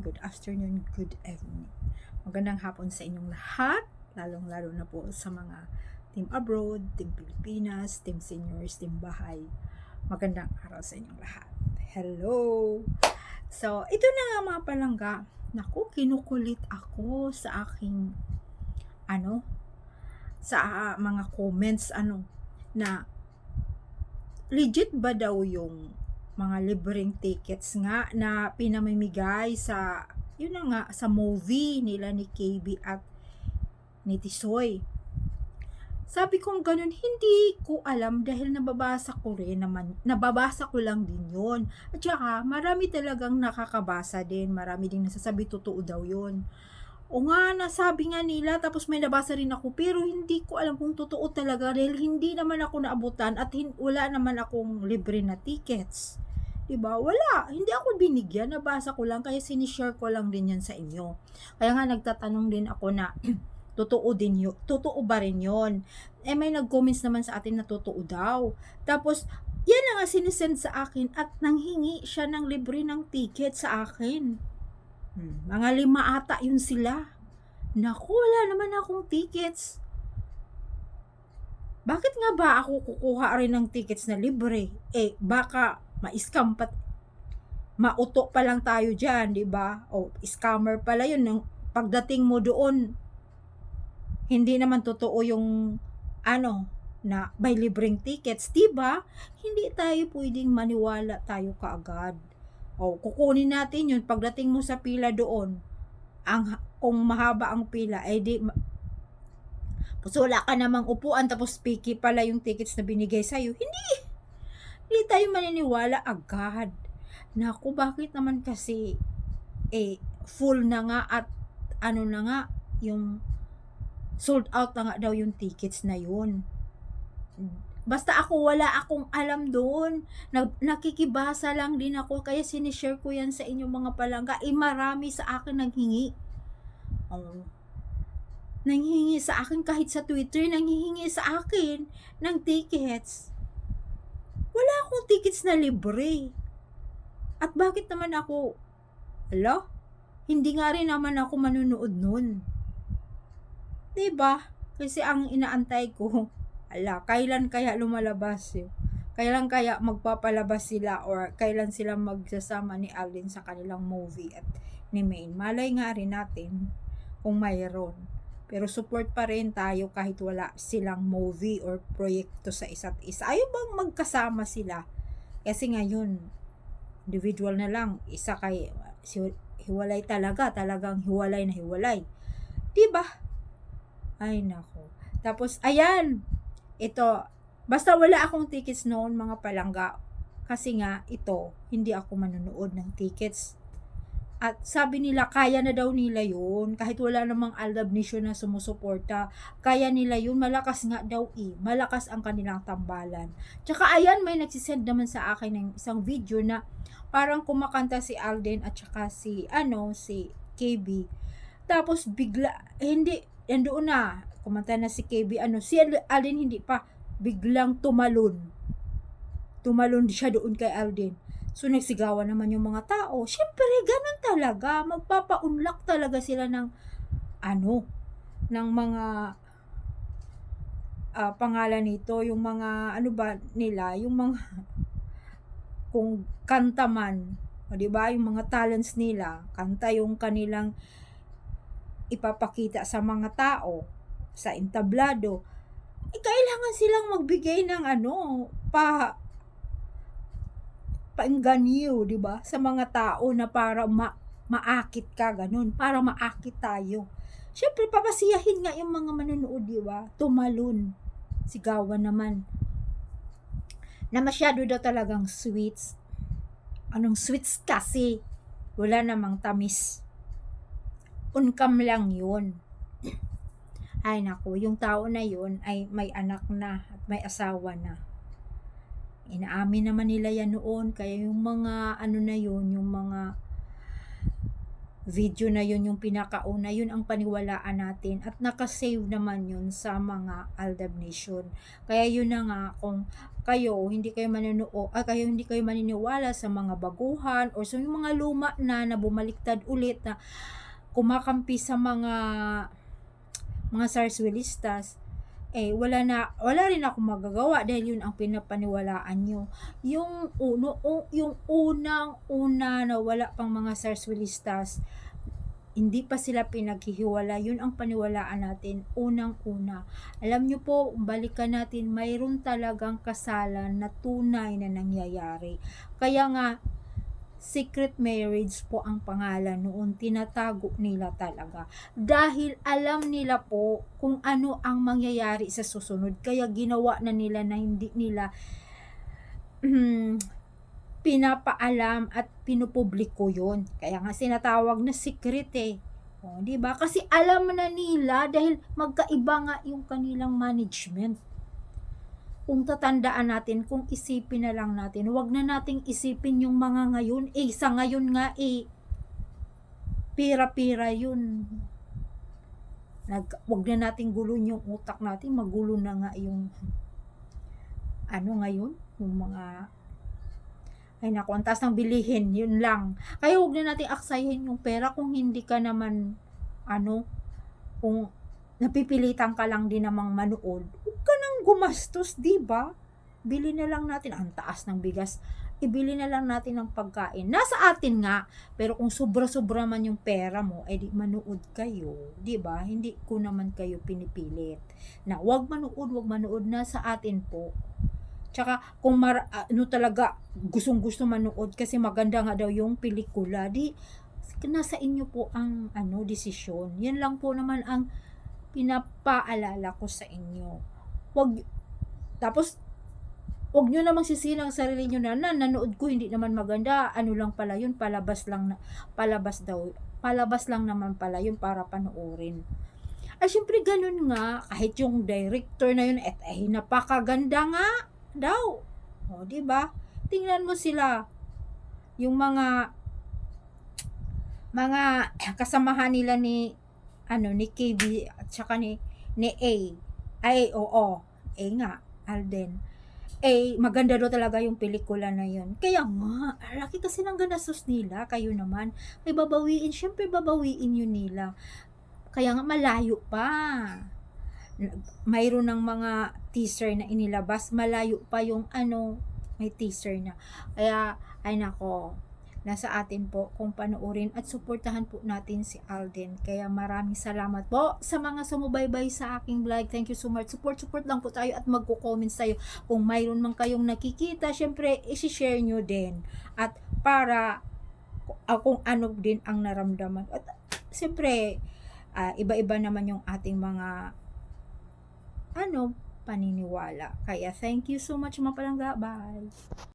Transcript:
good afternoon, good evening. Magandang hapon sa inyong lahat, lalong-lalo na po sa mga team abroad, team Pilipinas, team seniors, team bahay. Magandang araw sa inyong lahat. Hello! So, ito na nga mga palangga. Naku, kinukulit ako sa aking ano, sa ah, mga comments, ano, na legit ba daw yung mga libreng tickets nga na pinamimigay sa yun na nga sa movie nila ni KB at ni Tisoy. Sabi kong ganun, hindi ko alam dahil nababasa ko rin naman, nababasa ko lang din yun. At saka, marami talagang nakakabasa din, marami din nasasabi totoo daw yun. O nga, nasabi nga nila, tapos may nabasa rin ako, pero hindi ko alam kung totoo talaga dahil hindi naman ako naabutan at hin- wala naman akong libre na tickets. 'Di ba? Wala. Hindi ako binigyan. Nabasa ko lang kaya sinishare ko lang din 'yan sa inyo. Kaya nga nagtatanong din ako na totoo din yun. Totoo ba rin 'yon? Eh may nag-comments naman sa atin na totoo daw. Tapos yan na nga sinisend sa akin at nanghingi siya ng libre ng ticket sa akin. Hmm, mga lima ata yun sila. Naku, wala naman akong tickets. Bakit nga ba ako kukuha rin ng tickets na libre? Eh, baka ma-scam pa mauto pa lang tayo diyan, 'di ba? O scammer pala 'yun nang pagdating mo doon hindi naman totoo yung ano na may libreng tickets, 'di ba? Hindi tayo pwedeng maniwala tayo kaagad. O kukunin natin 'yun pagdating mo sa pila doon. Ang kung mahaba ang pila, eh di Tapos wala ka namang upuan tapos picky pala yung tickets na binigay sa'yo. Hindi! Hindi tayo maniniwala agad. Naku, bakit naman kasi eh, full na nga at ano na nga, yung sold out na nga daw yung tickets na yun. Basta ako, wala akong alam doon. Nag, nakikibasa lang din ako, kaya sinishare ko yan sa inyong mga palangga. Eh, marami sa akin nanghingi. Oh. Nanghingi sa akin kahit sa Twitter, nanghihingi sa akin ng tickets wala akong tickets na libre. At bakit naman ako, ala, hindi nga rin naman ako manunood nun. ba? Diba? Kasi ang inaantay ko, ala, kailan kaya lumalabas yun? Kailan kaya magpapalabas sila or kailan sila magsasama ni Alden sa kanilang movie at ni Maine. Malay nga rin natin kung mayroon. Pero support pa rin tayo kahit wala silang movie or proyekto sa isa't isa. Ayaw bang magkasama sila? Kasi ngayon, individual na lang. Isa kay si, hiwalay talaga. Talagang hiwalay na hiwalay. Diba? Ay, nako. Tapos, ayan. Ito. Basta wala akong tickets noon, mga palangga. Kasi nga, ito, hindi ako manonood ng tickets at sabi nila, kaya na daw nila yun. Kahit wala namang Aldab Nation na sumusuporta. Kaya nila yun. Malakas nga daw eh. Malakas ang kanilang tambalan. Tsaka ayan, may nagsisend naman sa akin ng isang video na parang kumakanta si Alden at tsaka si, ano, si KB. Tapos bigla, eh, hindi, nandoon na. Kumanta na si KB, ano, si Alden hindi pa. Biglang tumalon. Tumalon siya doon kay Alden So, nagsigawan naman yung mga tao. Siyempre, ganun talaga. Magpapaunlak talaga sila ng, ano, ng mga uh, pangalan nito, yung mga, ano ba nila, yung mga, kung kanta man, o di ba, yung mga talents nila, kanta yung kanilang ipapakita sa mga tao, sa entablado, eh, kailangan silang magbigay ng ano, pa, paingganyo, di ba? Sa mga tao na para ma maakit ka, ganun. Para maakit tayo. Siyempre, papasiyahin nga yung mga manonood, di ba? Tumalun. Sigawan naman. Na masyado daw talagang sweets. Anong sweets kasi? Wala namang tamis. Unkam lang yun. Ay nako, yung tao na yun ay may anak na at may asawa na Inaamin naman nila yan noon. Kaya yung mga ano na yun, yung mga video na yun yung pinakauna, yun ang paniwalaan natin at nakasave naman yun sa mga Aldab Nation. Kaya yun na nga kung kayo hindi kayo manunuo, ah, kayo hindi kayo maniniwala sa mga baguhan or sa mga luma na na bumaliktad ulit na kumakampi sa mga mga sarswilistas eh wala na wala rin ako magagawa dahil yun ang pinapaniwalaan nyo. Yung uno yung unang una na wala pang mga sarswilistas hindi pa sila pinaghihiwala. Yun ang paniwalaan natin unang una alam nyo po balikan natin mayroon talagang kasalan na tunay na nangyayari. Kaya nga secret marriage po ang pangalan noon. Tinatago nila talaga. Dahil alam nila po kung ano ang mangyayari sa susunod. Kaya ginawa na nila na hindi nila hmm, pinapaalam at pinupubliko yon kaya nga sinatawag na secret eh. O, di ba? Kasi alam na nila dahil magkaiba nga yung kanilang management. Kung tatandaan natin, kung isipin na lang natin, wag na nating isipin yung mga ngayon. Eh, sa ngayon nga eh, pira-pira yun. Nag, wag na nating gulon yung utak natin, magulo na nga yung ano ngayon, yung mga ay naku, ang taas ng bilihin, yun lang. Kaya huwag na natin aksayin yung pera kung hindi ka naman, ano, kung napipilitan ka lang din namang manood, huwag nang gumastos, di ba? Bili na lang natin, ang taas ng bigas, ibili na lang natin ng pagkain. Nasa atin nga, pero kung sobra-sobra man yung pera mo, edi manood kayo, di ba? Hindi ko naman kayo pinipilit. Na wag manood, wag manood, nasa atin po. Tsaka kung mar, ano talaga gustong gusto manood kasi maganda nga daw yung pelikula, di nasa inyo po ang ano desisyon. Yan lang po naman ang pinapaalala ko sa inyo. Wag tapos wag nyo namang sisihin ang sarili nyo na, na nanood ko hindi naman maganda. Ano lang pala yun, palabas lang na, palabas daw. Palabas lang naman pala yun para panoorin. Ay, syempre ganun nga, kahit yung director na yun, et, eh, napakaganda nga daw. O, di ba? Tingnan mo sila. Yung mga mga kasamahan nila ni ano ni KB at saka ni ni A. Ay, oo. A nga, Alden. Eh, maganda daw talaga yung pelikula na yun. Kaya nga, laki kasi ng ganastos nila. Kayo naman, may babawiin. Siyempre, babawiin yun nila. Kaya nga, malayo pa mayroon ng mga teaser na inilabas, malayo pa yung ano, may teaser na. Kaya, ay nako, nasa atin po kung panoorin at suportahan po natin si Alden. Kaya maraming salamat po sa mga sumubaybay sa aking vlog. Thank you so much. Support, support lang po tayo at magko-comments tayo. Kung mayroon man kayong nakikita, syempre, isi-share nyo din. At para kung ano din ang naramdaman. At syempre, uh, iba-iba naman yung ating mga ano, paniniwala. Kaya thank you so much mga palangga. Bye!